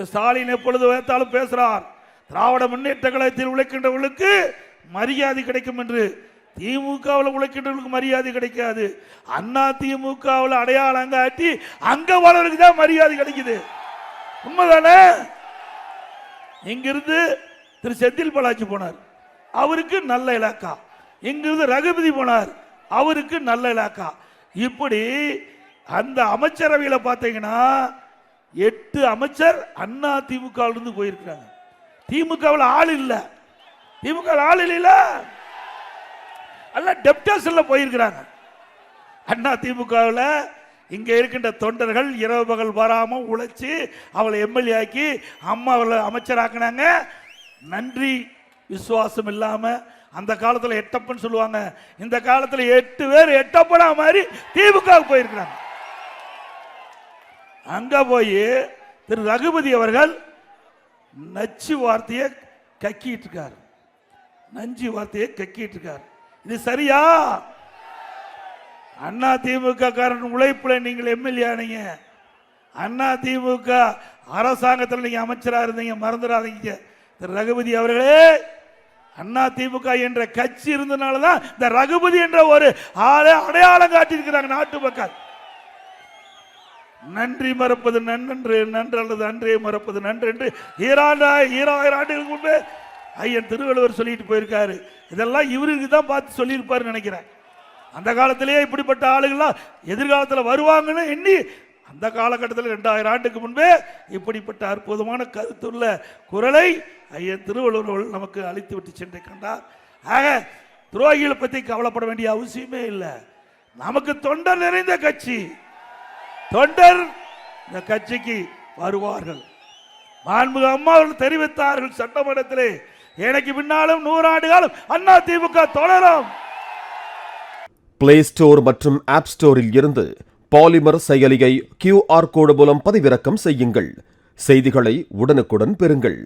திரு ஸ்டாலின் எப்பொழுது வைத்தாலும் பேசுகிறார் திராவிட முன்னேற்ற கழகத்தில் உழைக்கின்றவர்களுக்கு மரியாதை கிடைக்கும் என்று. திமுகவில் உழைக்கின்றவர்களுக்கு மரியாதை கிடைக்காது. அண்ணா திமுகவில் அடையாளம் காட்டி அங்க வளருக்கு தான் மரியாதை கிடைக்குது. உண்மைதானே? இங்கிருந்து திரு செந்தில் பாலாஜி போனார். அவருக்கு நல்ல இலாக்கா. இங்கிருந்து ரகுபதி போனார். அவருக்கு நல்ல இலாக்கா. இப்படி அந்த அமைச்சரவையில் பார்த்தீங்கன்னா எட்டு அமைச்சர் அண்ணா திமுகவில் இருந்து போயிருக்கிறாங்க. திமுகவில் ஆள் இல்லை. திமுக ஆள் இல்லைல்ல அல்ல டெப்டேஷன்ல போயிருக்கிறாங்க. அண்ணா திமுகவில் இங்கே இருக்கின்ற தொண்டர்கள் இரவு பகல் வராமல் உழைச்சி அவளை எம்எல்ஏ ஆக்கி அம்மா அவளை அமைச்சராக்குனாங்க. நன்றி. விசுவாசம் இல்லாமல் அந்த காலத்தில் எட்டப்பன்னு சொல்லுவாங்க. இந்த காலத்தில் எட்டு பேர் எட்டப்பனா மாதிரி திமுக போயிருக்கிறாங்க. அங்க போய் திரு ரகுபதி அவர்கள் நச்சு வார்த்தையை கக்கிட்டு இருக்கார். நஞ்சு வார்த்தையை கக்கிட்டு இருக்கார். இது சரியா? அண்ணா திமுக காரன் உழைப்புல நீங்கள் எம்எல்ஏ ஆனீங்க. அண்ணா திமுக அரசாங்கத்தில் நீங்க அமைச்சராக இருந்தீங்க மறந்துடாதீங்க. திரு ரகுபதி அவர்களே அண்ணா திமுக என்ற கட்சி இருந்தனால தான் இந்த ரகுபதி என்ற ஒரு ஆளை அடையாளம் காட்டியிருக்கிறாங்க நாட்டு மக்கள். நன்றி மறப்பது நன்றன்று நன்றல்லது அன்றே மறப்பது நன்றென்று. ஈராண்டா ஈராயிரம் ஆண்டுகளுக்கு முன்பே ஐயன் திருவள்ளுவர் சொல்லிட்டு போயிருக்காரு. இதெல்லாம் இவருக்கு தான் பார்த்து சொல்லியிருப்பாருன்னு நினைக்கிறேன். அந்த காலத்திலேயே இப்படிப்பட்ட ஆளுகள்லாம் எதிர்காலத்தில் வருவாங்கன்னு எண்ணி அந்த காலகட்டத்தில் ரெண்டாயிரம் ஆண்டுக்கு முன்பே இப்படிப்பட்ட அற்புதமான கருத்துள்ள குரலை ஐயன் திருவள்ளுவர் நமக்கு அழித்து விட்டு சென்று கண்டார். ஆக துரோகிகளை பற்றி கவலைப்பட வேண்டிய அவசியமே இல்லை. நமக்கு தொண்டர் நிறைந்த கட்சி. தொண்டர் இந்த கட்சிக்கு வருவார்கள். மாண்புக அம்மா அவர்கள் தெரிவித்தார்கள் சட்டமன்றத்திலே எனக்கு பின்னாலும் நூறாண்டு காலம் அண்ணா திமுக தொடரும். பிளே ஸ்டோர் மற்றும் ஆப் ஸ்டோரில் இருந்து பாலிமர் செயலியை கியூஆர் கோடு மூலம் பதிவிறக்கம் செய்யுங்கள். செய்திகளை உடனுக்குடன் பெறுங்கள்.